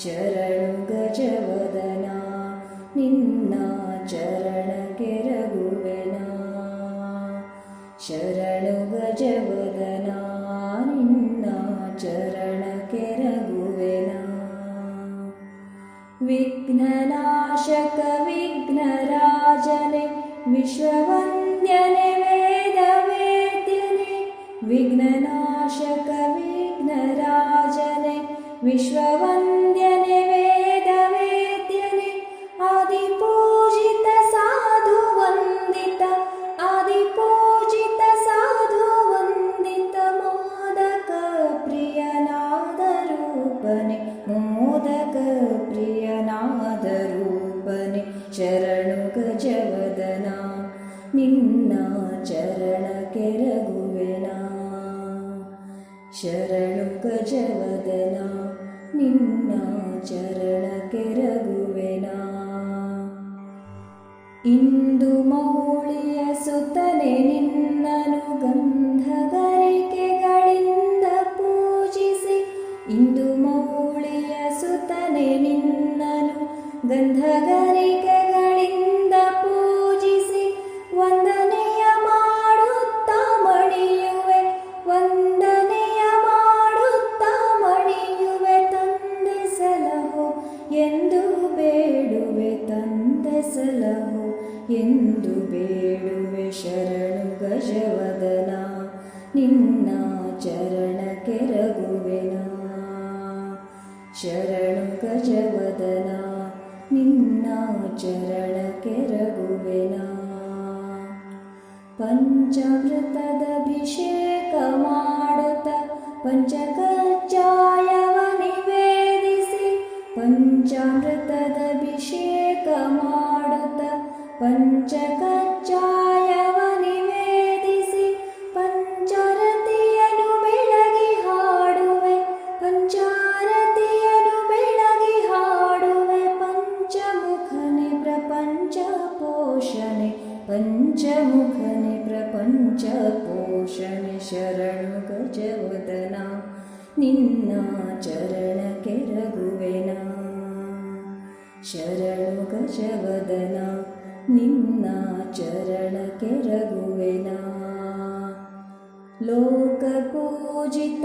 शरणगजवदना निन्ना चरणकेरगुवेना शरणुगजवदना निन्ना चरणकेरगुवेना विघ्ननाशकविघ्नराजने विश्ववन्द्यने वेदवेद्यने विघ्ननाशकवि विश्ववन्द्यने वेदवेद्यने वेद्यने आदिपूजित साधु वन्दपूजित साधु वन्द मोदक प्रियनादरूपे मोदक प्रियनादरूपने शरणज वदना ಗಜವದನ ನಿನ್ನ ಚರಣ ಕೆರಗುವೆನಾ ಇಂದು ಮೌಳಿಯ ಸುತ್ತನೆ ನಿನ್ನನು ಗಂಧಗರಿಕೆಗಳಿಂದ ಪೂಜಿಸಿ ಇಂದು ಮೌಳಿಯ ಸುತ್ತನೆ ನಿನ್ನನು ಗಂಧಗರಿಕೆ ಶರಣು ಗಜವದನ ನಿನ್ನ ಚರಣ ಕೆರಗುವೆನ ಶರಣು ಗಜವದನ ನಿನ್ನ ಚರಣ ಕೆರಗುವೆನ ಪಂಚವೃತದ ಅಭಿಷೇಕ ಮಾಡುತ್ತ ಪಂಚಕಜ್ಜಾಯವ ನಿವೇದಿಸಿ ಪಂಚಾಮೃತದ ಅಭಿಷೇಕ ಮಾಡುತ್ತ ಪಂಚಕ पञ्चमुखनिप्रपञ्चपोषणशरणुगजवदना प्रपञ्च शरणुगजवदना शरण गजवदना निन्ना चरण वदना निन्ना लोकपूजित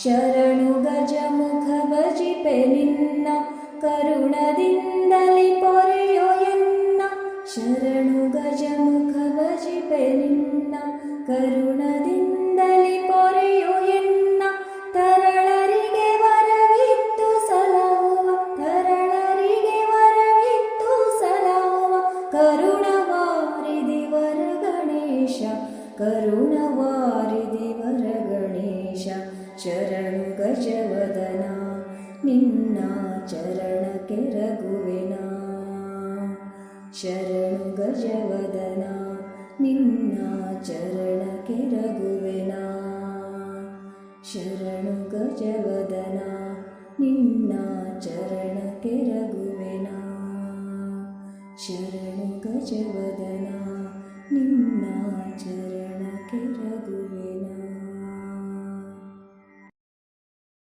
ಶರಣು ಗಜ ಮುಖ ಭಜಿಪೆ ನಿನ್ನ ಕರುಣದಿಂದಲೇ ಪೊರೆಯೋ ಎನ್ನ ಶರಣು ಗಜ ಮುಖ ಭಜಿಪೆ ನಿನ್ನ ಕರುಣದಿಂದಲೇ ಪೊರೆಯೋ ಎನ್ನ ತರಳರಿಗೆ ವರವಿತ್ತು ಸಲಹುವ ತರಳರಿಗೆ ವರವಿತ್ತು ಸಲಹುವ ಕರುಣವಾರಿದಿ ವರ ಗಣೇಶ ಕರುಣ ಶರಣು ಗಜವದನ ನಿನ್ನ ಚರಣ ಕೆರಗುವೆನ ಶರಣು ಗಜವದನ ನಿನ್ನ ಚರಣ ಕೆರಗುವೆನ ಶರಣು ಗಜವದನ ನಿನ್ನ ಚರಣಕ್ಕೆರಗುವೆನ ಶರಣು ಗಜವದನ ನಿನ್ನ ಚರಣ ಕೆರಗುವೆನಾ